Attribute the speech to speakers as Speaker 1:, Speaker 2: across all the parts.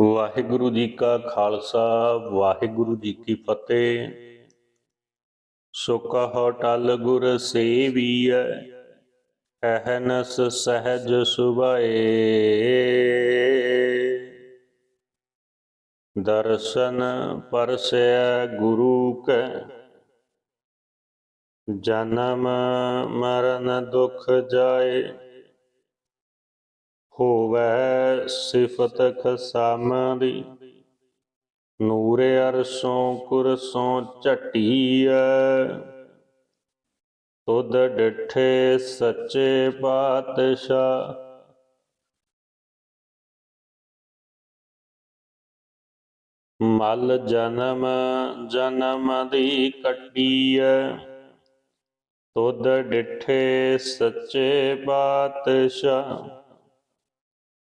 Speaker 1: ਵਾਹਿਗੁਰੂ ਜੀ ਕਾ ਖਾਲਸਾ, ਵਾਹਿਗੁਰੂ ਜੀ ਕੀ ਫਤਿਹ। ਸੋ ਕਹੋ ਟਲ ਗੁਰ ਸੇਵੀਐ, ਅਹਨਸ ਸਹਿਜ ਸੁਭਾਏ। ਦਰਸ਼ਨ ਪਰਸੈ ਗੁਰੂ ਕੈ, ਜਨਮ ਮਰਨ ਦੁਖ ਜਾਏ। ਹੋਵੇ ਸਿਫਤ ਖਸਮ ਦੀ। ਨੂਰ ਅਰਸੋਂ ਕੁਰਸੋਂ ਝਟੀਐ। ਤੁਧ ਡਿਠੇ ਸੱਚੇ ਪਾਤਸ਼ਾਹ। ਮਲ ਜਨਮ ਜਨਮ ਦੀ ਕੱਟੀਐ। ਤੁਧ ਡਿਠੇ ਸੱਚੇ ਪਾਤਸ਼ਾਹ।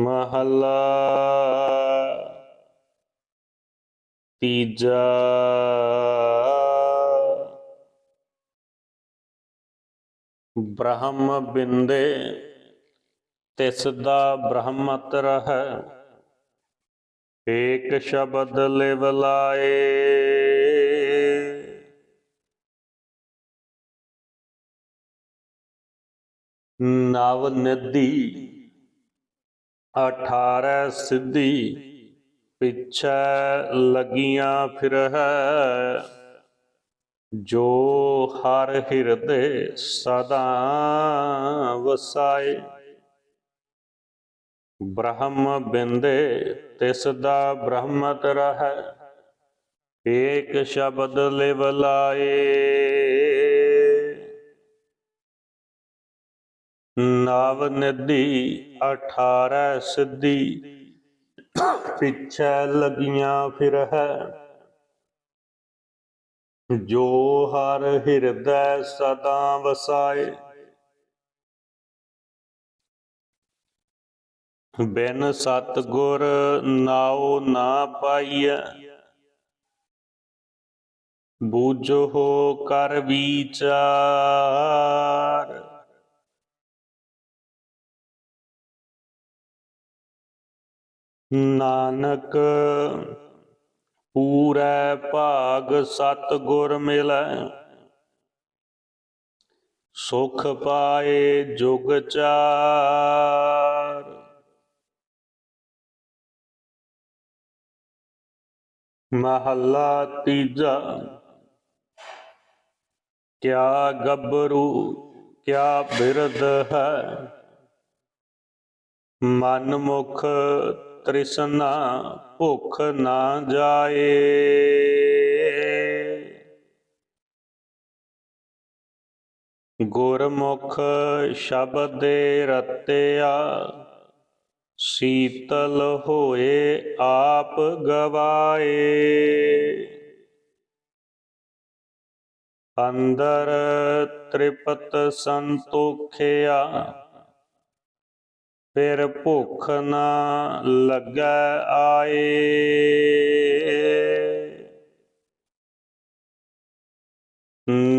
Speaker 1: ਮਹੱਲਾ ਤੀਜਾ ਬ੍ਰਹਮ ਬਿੰਦੇ ਤਿਸ ਦਾ ਬ੍ਰਹਮਤ ਰਹਿ ਏਕ ਸ਼ਬਦ ਲਿਵ ਲਾਏ। ਨਵ ਨਦੀ 18 ਸਿੱਧੀ ਪਿਛੈ ਲਗੀਆਂ ਫਿਰ ਜੋ ਹਰ ਹਿਰਦੇ ਸਦਾ ਵਸਾਏ। ਬ੍ਰਹਮ ਬਿੰਦੇ ਤਿਸ ਦਾ ਬ੍ਰਹਮਤ ਰਹਿ, ਏਕ ਸ਼ਬਦ ਲਿਵ ਲਾਏ। ਨਵ ਨਦੀ 18 ਸਿੱਧੀ, ਪਿੱਛੇ ਲਗੀਆਂ ਫਿਰ ਹੈ ਜੋ ਹਰ ਹਿਰਦੈ ਸਦਾ ਵਸਾਏ। ਬਿਨ ਸਤ ਗੁਰ ਨਾਉ ਨਾ ਪਾਈਐ। ਬੂਝੋ ਕਰ ਵਿਚਾਰ। ਨਾਨਕ ਪੂਰੈ ਭਾਗ ਸਤ ਗੁਰ ਮਿਲੈ। ਸੁਖ ਪਾਏ ਜੁਗ ਚਾਰ। ਮਹੱਲਾ ਤੀਜਾ। ਕਿਆ ਗੱਭਰੂ, ਕਿਆ ਬਿਰਧ ਹੈ। ਮਨ ਮੁਖ ਤ੍ਰਿਸ਼ਨਾ ਭੁਖ ਨਾ ਜਾਏ। ਗੁਰਮੁਖ ਸ਼ਬਦ ਦੇ ਰਤਿਆ, ਸੀਤਲ ਹੋਏ ਆਪ ਗਵਾਏ। ਅੰਦਰ ਤ੍ਰਿਪਤ ਸੰਤੋਖਿਆ ਫਿਰ ਭੁੱਖ ਨਾ ਲੱਗੈ ਆਏ।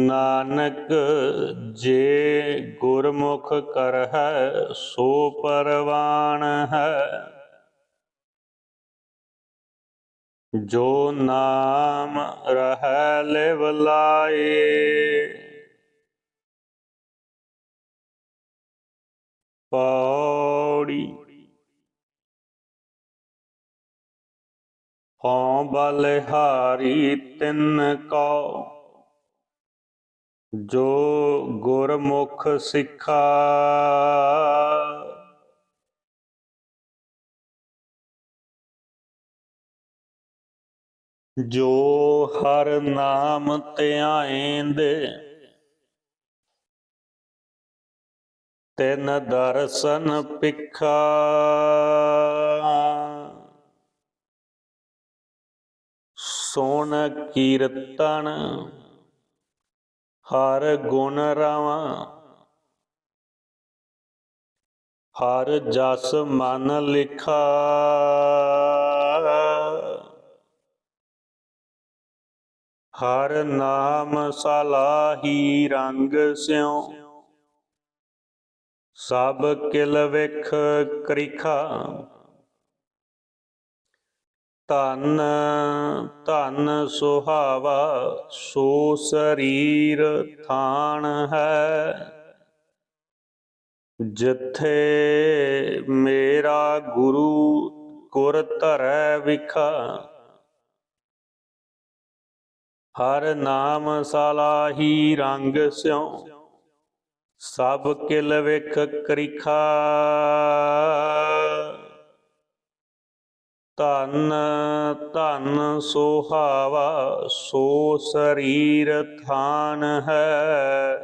Speaker 1: ਨਾਨਕ ਜੇ ਗੁਰਮੁਖ ਕਰਹਿ ਸੋ ਪਰਵਾਨ ਹੈ। ਜੋ ਨਾਮ ਰਹਿ ਲਿਵ ਲਾਏ। ਪੌੜੀ। ਹਉ ਬਲਿਹਾਰੀ ਤਿੰਨ ਕੋ ਜੋ ਗੁਰਮੁਖ ਸਿੱਖਾ। ਜੋ ਹਰ ਨਾਮ ਧਿਆਏਂਦੇ ਤਿਨ ਦਰਸ਼ਨ ਪਿਖਾ ਸੋਣ ਕੀਰਤਨ ਹਰ ਗੁਣ ਰਾਵਾਂ। ਹਰ ਜਸ ਮਨ ਲਿਖਾ। ਹਰ ਨਾਮ ਸਲਾਹੀ ਰੰਗ ਸਿਉ। ਸਭ ਕਿਲ ਵਿਖ ਕ੍ਰਿਖਾ। ਧਨ ਧਨ ਸੁਹਾਵਾ, ਸੋ ਸਰੀਰ ਥਾਨ ਹੈ। ਜਿੱਥੇ ਮੇਰਾ ਗੁਰੂ ਗੁਰ ਧਰੈ ਵਿਖਾ। ਹਰ ਨਾਮ ਸਲਾਹੀ ਰੰਗ ਸਿਉ। ਸਭ ਕਿਲ ਵਿਖ ਕਰਿਖਾ। ਧਨ ਧਨ ਸੋਹਾਵਾ, ਸੋ ਸਰੀਰ ਥਾਨ ਹੈ।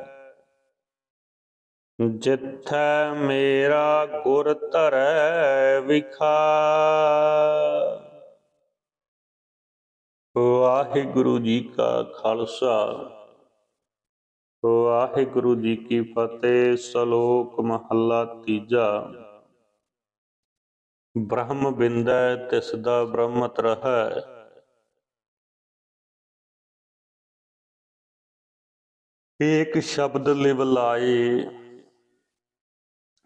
Speaker 1: ਜਿੱਥੈ ਮੇਰਾ ਗੁਰ ਧਰੈ ਵਿਖਾ। ਵਾਹਿਗੁਰੂ ਜੀ ਕਾ ਖਾਲਸਾ। ਵਾਹਿਗੁਰੂ ਜੀ ਕੀ ਫਤਿਹ, ਸ਼ਲੋਕ ਮਹੱਲਾ ਤੀਜਾ। ਬ੍ਰਹਮ ਬਿੰਦੈ, ਤਿਸ ਦਾ ਬ੍ਰਹਮਤ ਰਹੈ ਏਕ ਸ਼ਬਦ ਲਿਵ ਲਾਏ,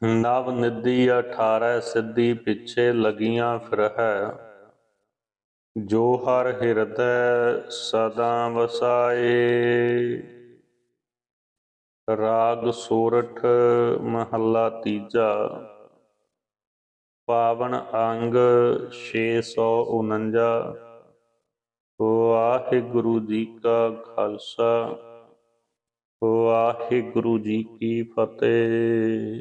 Speaker 1: ਨਵ ਨਿਧੀ 18 ਸਿੱਧੀ ਪਿੱਛੇ ਲਗੀਆਂ ਫਿਰਹਿ। ਜੋ ਹਰ ਹਿਰਦੈ, ਸਦਾ ਵਸਾਏ। ਰਾਗ ਸੋਰਠ ਮਹੱਲਾ ਤੀਜਾ। ਪਾਵਨ ਅੰਗ 649 ਵਾਹਿਗੁਰੂ ਜੀ ਕਾ ਖਾਲਸਾ। ਵਾਹਿਗੁਰੂ ਜੀ ਕੀ ਫਤਿਹ।